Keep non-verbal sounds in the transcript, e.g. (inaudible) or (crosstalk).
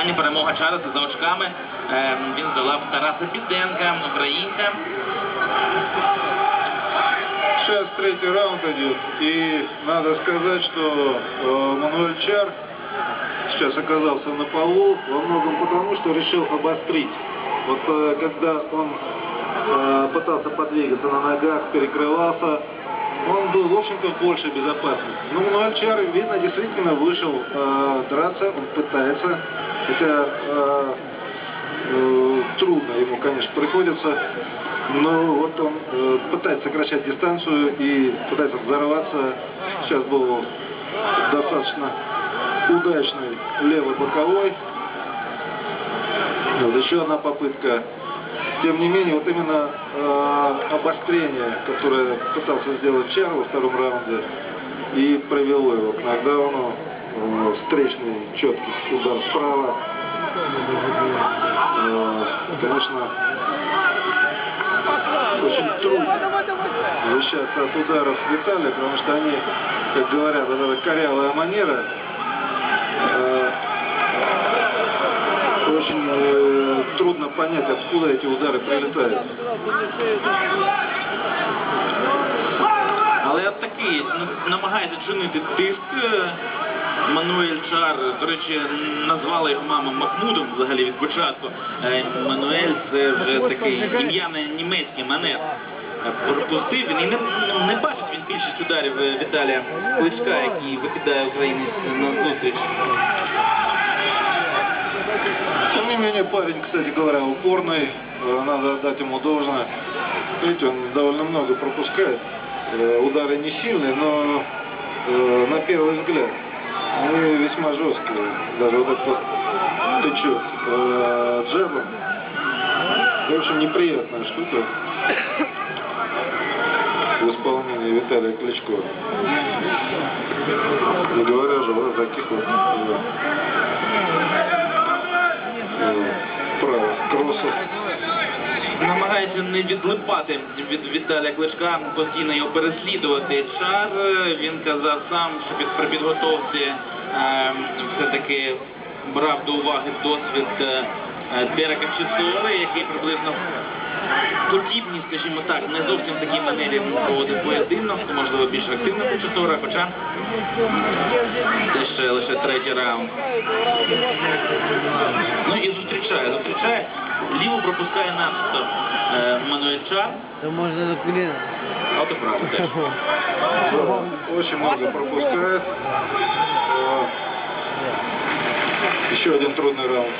Остання перемога Чарльза за очками. Е, Він здолав Тараса Біденка, українця. Сейчас третий раунд идет, и надо сказать, что э, Мануэль Чар сейчас оказался на полу во многом потому, что решил обострить. Вот э, когда он э, пытался подвигаться на ногах, перекрывался, он был, в общем-то, в большей безопасности. Но Мануэль Чар, видно, действительно вышел э, драться, он пытается, хотя э, Э, трудно ему, конечно, приходится, но вот он э, пытается сокращать дистанцию и пытается взорваться. Сейчас был достаточно удачный левый боковой. Вот еще одна попытка. Тем не менее, вот именно э, обострение, которое пытался сделать Чар во втором раунде, и привело его к нокдауну. Э, встречный четкий удар справа. Э, конечно, очень трудно защищаться от ударов Виталия, потому что они, как говорят, вот эта корявая манера, э, э, трудно понять, откуда эти удары прилетают. Але от такий ну, намагається чинити тиск. е, Мануель Чар, до речі, назвала його мама Махмудом взагалі від початку. Е, Мануель це вже такий ім'я на німецький манер. Е, Пропустив він і не, ну, не бачить він більшість ударів е, Віталія Кличка, який викидає українець на зустріч. Менее, парень, кстати говоря, упорный, э, надо отдать ему должное. Видите, он довольно много пропускает. Э, Удары не сильные, но э, на первый взгляд они весьма жесткие. Даже вот этот тычок джебом. В общем, неприятная штука в исполнении Виталия Кличко. Не говоря же вот о таких вот правых кроссов. Намагається не відлипати від Віталія Кличка, постійно його переслідувати. Чар е, він казав сам, що при підготовці е, все-таки брав до уваги досвід е, е, Дерека Чісори, який приблизно подібні, скажімо так, не зовсім в такій манері проводив поєдинок, можливо більш активно у Чісора, хоча ще лише третій раунд. Ну і зустрічає. Ліву пропускає начебто е, Мануель Чар, То можно на колено. а то право теж. Да, (laughs) очень много пропускает. Э, Еще один трудный раунд.